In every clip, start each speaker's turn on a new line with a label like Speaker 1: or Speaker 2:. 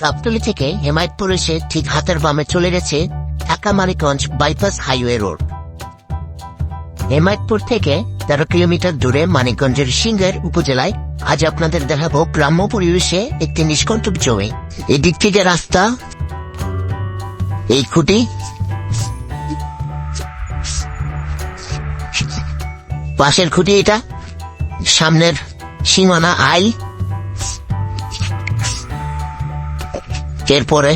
Speaker 1: গাবতলি থেকে হেমায়তপুর এসে ঠিক হাতের বামে চলে গেছে Dhaka Manikganj bypass highway road. Hemayetpur থেকে তেরো কিলোমিটার দূরে মানিকগঞ্জের সিঙ্গার উপজেলায় আজ আপনাদের দেখাবো গ্রাম্য পরিবেশে একটি নিষ্কণ্টক জমি। এদিক থেকে রাস্তা। এই খুঁটি। পাশের খুঁটি এটা। সামনের সীমানা আইল। এরপরে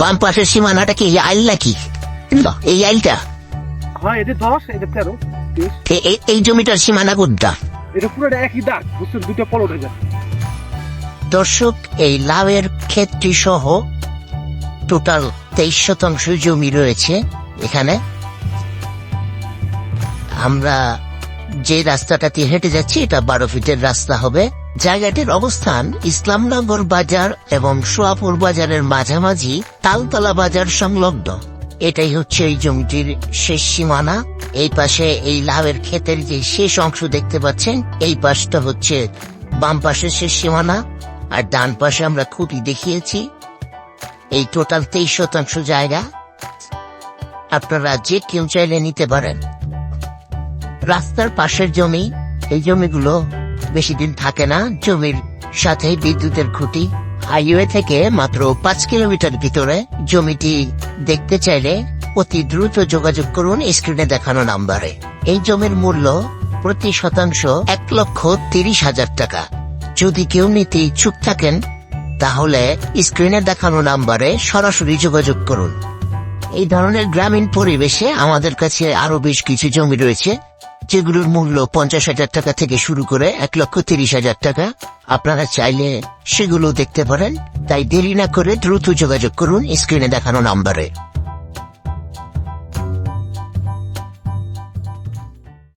Speaker 1: বাম পাশের সীমানাটা কি আইল নাকি? এই আইলটা?
Speaker 2: হ্যাঁ
Speaker 1: এই জমিটার সীমানা কোনটা?
Speaker 2: যায়।
Speaker 1: দর্শক এই লাভের ক্ষেতটি সহ টোটাল তেইশ শতাংশ জমি রয়েছে এখানে। আমরা যে রাস্তাটা দিয়ে হেঁটে যাচ্ছি, এটা বারো ফিটের রাস্তা হবে। জায়গাটির অবস্থান ইসলামনগর বাজার এবং সোয়াপুর বাজারের মাঝামাঝি তালতলা বাজার সংলগ্ন। এটাই হচ্ছে এই জমিটির শেষ সীমানা। এই পাশে এই লাভের ক্ষেতের যে শেষ অংশ দেখতে পাচ্ছেন, এই পাশটা হচ্ছে বাম পাশের শেষ সীমানা। আর ডান পাশে আমরা খুঁটি দেখিয়েছি। এই টোটাল তেইশ শতাংশ জায়গা। আপনারা যে কেউ চাইলে নিতে পারেন। রাস্তার পাশের জমি, এই জমিগুলো বেশি দিন থাকে না। জমির সাথে বিদ্যুতের খুঁটি। হাইওয়ে থেকে মাত্র পাঁচ কিলোমিটার ভিতরে জমিটি দেখতে চাইলে অতি দ্রুত যোগাযোগ করুন স্ক্রিনে দেখানো নাম্বারে। এই জমির মূল্য প্রতি শতাংশ এক লক্ষ তিরিশ হাজার টাকা। যদি কেউ নিতে ইচ্ছুক থাকেন, তাহলে স্ক্রিনে দেখানো নাম্বারে সরাসরি যোগাযোগ করুন। এই ধরনের গ্রামীণ পরিবেশে আমাদের কাছে আরও বেশ কিছু জমি রয়েছে, যেগুলোর মূল্য পঞ্চাশ হাজার টাকা থেকে শুরু করে এক লক্ষ তিরিশ হাজার টাকা। আপনারা চাইলে সেগুলো দেখতে পারেন, তাই দেরি না করে দ্রুত যোগাযোগ করুন স্ক্রিনে দেখানো নাম্বারে।